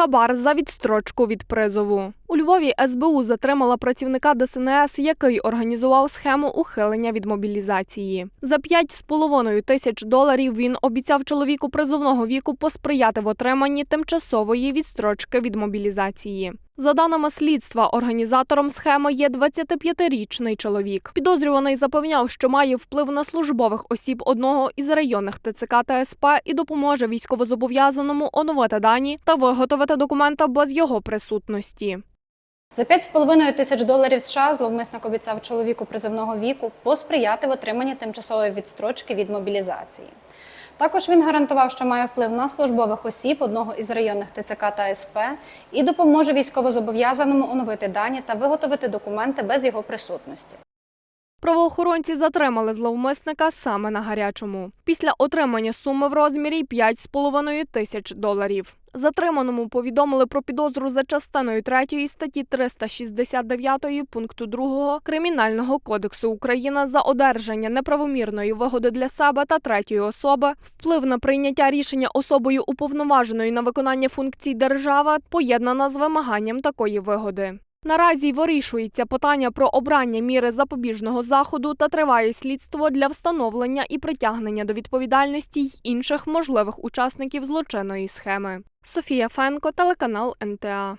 Хабар за відстрочку від призову. У Львові СБУ затримала працівника ДСНС, який організував схему ухилення від мобілізації. За 5,5 тисяч доларів він обіцяв чоловіку призовного віку посприяти в отриманні тимчасової відстрочки від мобілізації. За даними слідства, організатором схеми є 25-річний чоловік. Підозрюваний запевняв, що має вплив на службових осіб одного із районних ТЦК та СП і допоможе військовозобов'язаному оновити дані та виготовити документа без його присутності. За 5,5 тисяч доларів США зловмисник обіцяв чоловіку призивного віку посприяти в отриманні тимчасової відстрочки від мобілізації. Також він гарантував, що має вплив на службових осіб одного із районних ТЦК та СП і допоможе військовозобов'язаному оновити дані та виготовити документи без його присутності. Правоохоронці затримали зловмисника саме на гарячому після отримання суми в розмірі 5,5 тисяч доларів. Затриманому повідомили про підозру за частиною 3 статті 369 пункту 2 Кримінального кодексу України за одержання неправомірної вигоди для себе та третьої особи, вплив на прийняття рішення особою уповноваженою на виконання функцій держави, поєднана з вимаганням такої вигоди. Наразі вирішується питання про обрання міри запобіжного заходу та триває слідство для встановлення і притягнення до відповідальності й інших можливих учасників злочинної схеми. Софія Фенко, телеканал НТА.